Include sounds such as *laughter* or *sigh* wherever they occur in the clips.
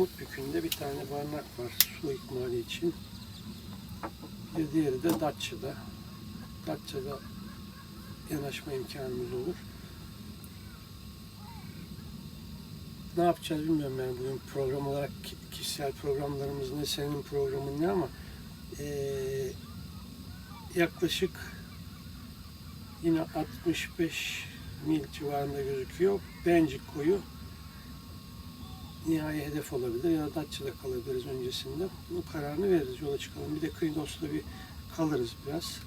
Armutbükü'nde bir tane barınak var su ikmali için. Bir diğeri de Datça'da. Datça'da yanaşma imkanımız olur. Ne yapacağız bilmiyorum yani bugün program olarak ki- kişisel programlarımız ne, senin programın ne ama eee, yaklaşık yine 65 mil civarında gözüküyor. Bencik koyu nihai hedef olabilir ya da Datça'da kalabiliriz öncesinde. Bunun kararını veririz, yola çıkalım. Bir de Kıyıdos'ta bir kalırız biraz.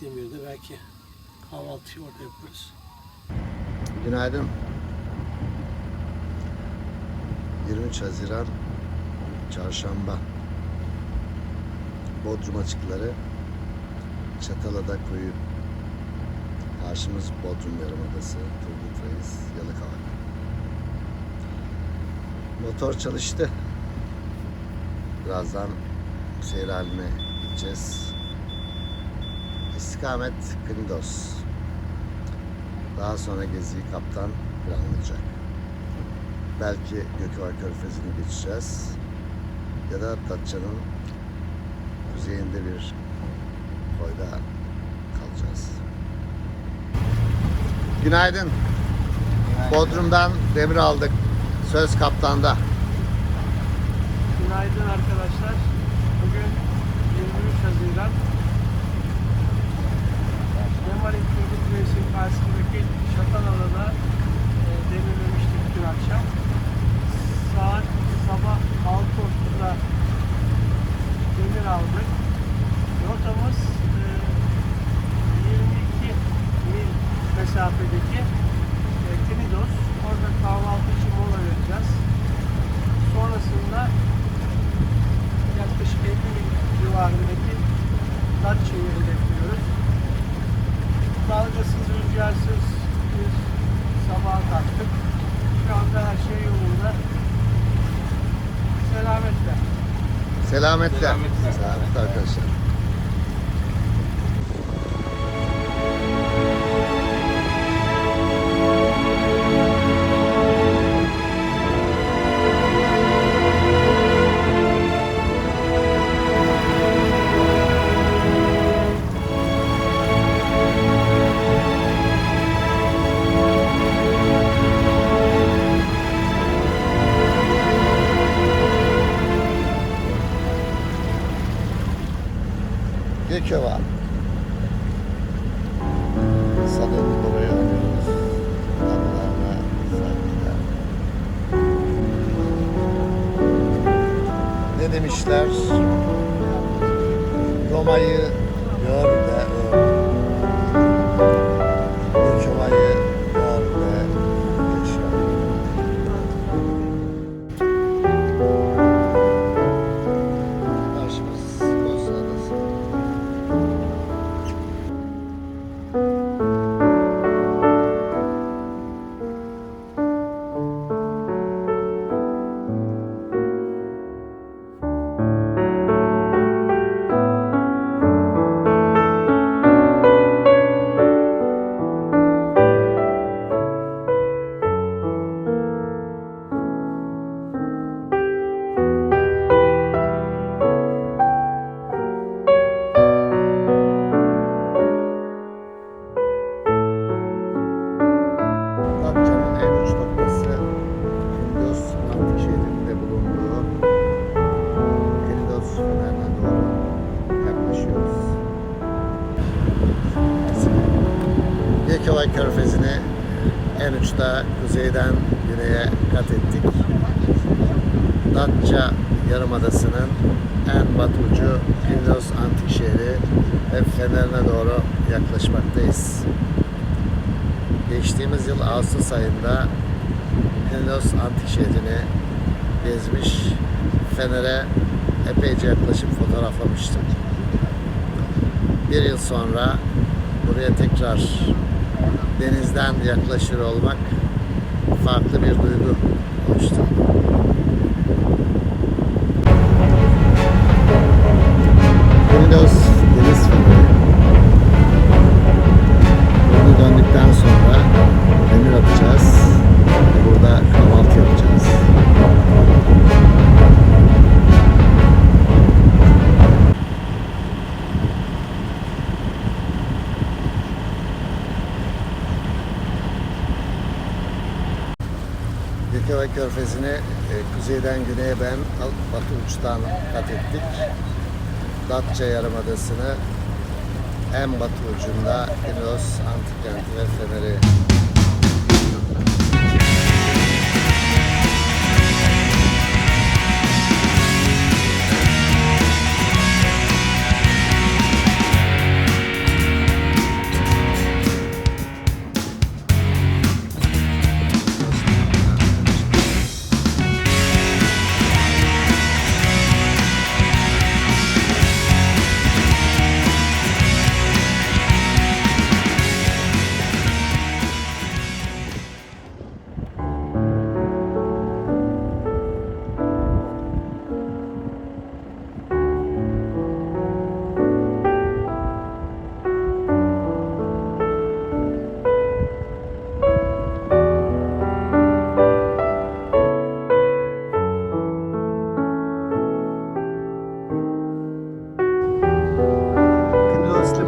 Demir'de belki kahvaltıyı orada yaparız. Günaydın. 23 Haziran Çarşamba. Bodrum açıkları. Çatalada koyu. Karşımız Bodrum Yarımadası. Turgut Reis, Yalıkavak. Motor çalıştı. Birazdan seyir haline gideceğiz. İstikamet Knidos. Daha sonra geziyi kaptan planlayacak. Belki Gökova Körfezi'ni geçeceğiz. Ya da Datça'nın kuzeyinde bir koyda kalacağız. Günaydın. Bodrum'dan demir aldık. Söz kaptanda. Günaydın arkadaşlar. Bugün 23 Haziran. Kemal'in Turgut Reis'in karşısındaki Şatalala'da e, demirlemiştik dün akşam. Saat sabah 6.30'da demir aldık. Rotamız e, 22 mil mesafedeki e, Knidos. Orada kahvaltı için. Sonrasında yaklaşık 50 mil civarındaki Datça'yı hedefliyoruz. Dalgasız, rüzgarsız bir sabaha kalktık. Şu anda her şey yolunda. Selametle. Selametle. Selametle. Selametle arkadaşlar. Gökova. Salonu buraya alıyoruz. Aralarına saygılar. Ne demişler? Roma'yı Yekova Körfezi'ni en uçta kuzeyden güneye kat ettik. Datça Yarımadası'nın en batı ucu Knidos antik şehri ve Fener'e doğru yaklaşmaktayız. Geçtiğimiz yıl Ağustos ayında Knidos Antik Şehri'ni gezmiş, Fener'e epeyce yaklaşıp fotoğraflamıştım. Bir yıl sonra buraya tekrar denizden yaklaşır olmak farklı bir duygu Körfezi'ni e, kuzeyden güneye ben batı uçtan kat ettik. Datça Yarımadası'nı en batı ucunda Pinos Antik Kenti ve Feneri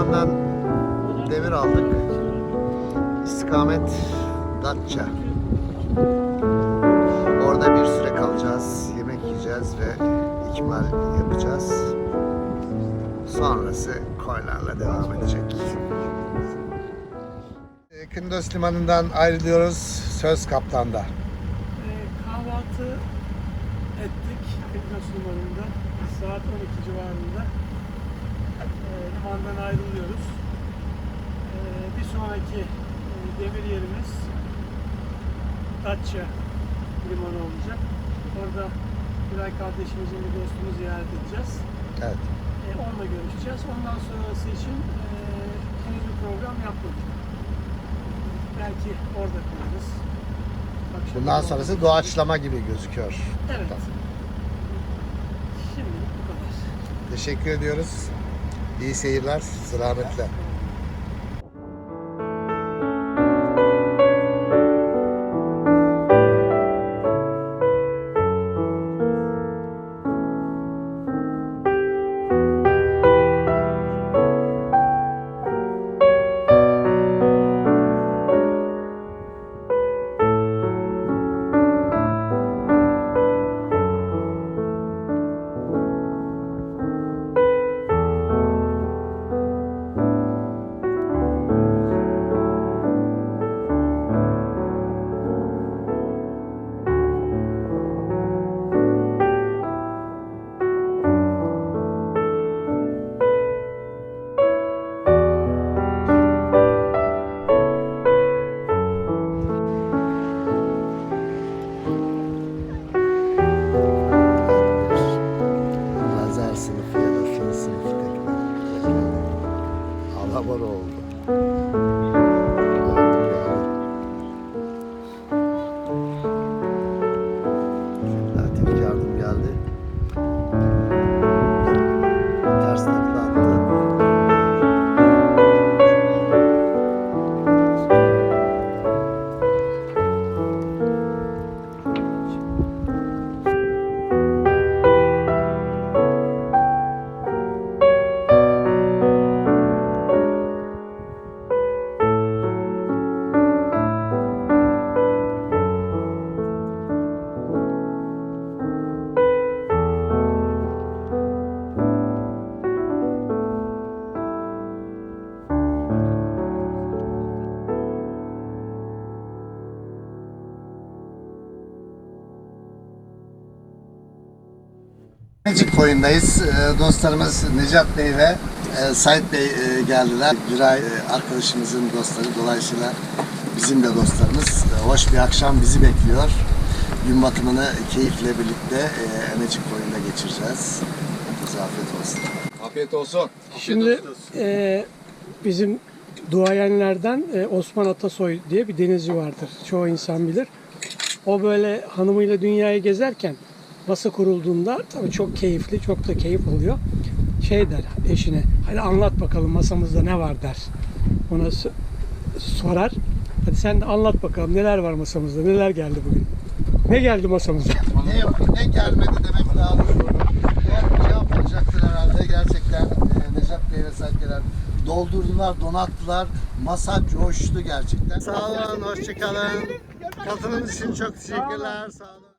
Liman'dan demir aldık. İstikamet Datça. Orada bir süre kalacağız. Yemek yiyeceğiz ve ikmal yapacağız. Sonrası koylarla devam edecek. Ee, Kındos Limanı'ndan ayrılıyoruz. Söz Kaptan'da. Ee, kahvaltı ettik Kıbrıs limanında. Saat 12 civarında. Ee, limandan ayrılıyoruz. Ee, bir sonraki e, demir yerimiz Datça limanı olacak. Orada Güray kardeşimizin bir dostunu ziyaret edeceğiz. Evet. Ee, onunla görüşeceğiz. Ondan sonrası için e, henüz bir program yapmadık. Belki orada kalırız. Akşam Bundan sonrası doğaçlama gibi gözüküyor. Evet. Şimdilik bu kadar. Teşekkür ediyoruz. İyi seyirler. Selametle. Alabor oldu. Necik koyundayız. Ee, Dostlarımız Necat Bey ve e, Sait Bey e, geldiler. Güray e, arkadaşımızın dostları. Dolayısıyla bizim de dostlarımız. Hoş bir akşam bizi bekliyor. Gün batımını keyifle birlikte Emecik koyunda geçireceğiz. Bize afiyet olsun. Afiyet olsun. Şimdi e, bizim duayenlerden e, Osman Atasoy diye bir denizci vardır. Çoğu insan bilir. O böyle hanımıyla dünyayı gezerken masa kurulduğunda tabii çok keyifli, çok da keyif oluyor. Şey der eşine, hadi anlat bakalım masamızda ne var der. Ona sorar. Hadi sen de anlat bakalım neler var masamızda, neler geldi bugün. Ne geldi masamıza? *laughs* Ne, yok, ne gelmedi demek lazım. Eğer cevap olacaktır herhalde gerçekten e, Necat Bey ve Sait Beyler doldurdular, donattılar. Masa coştu gerçekten. Sağ olun, hoşçakalın. Katılım için çok teşekkürler. Sağ olun.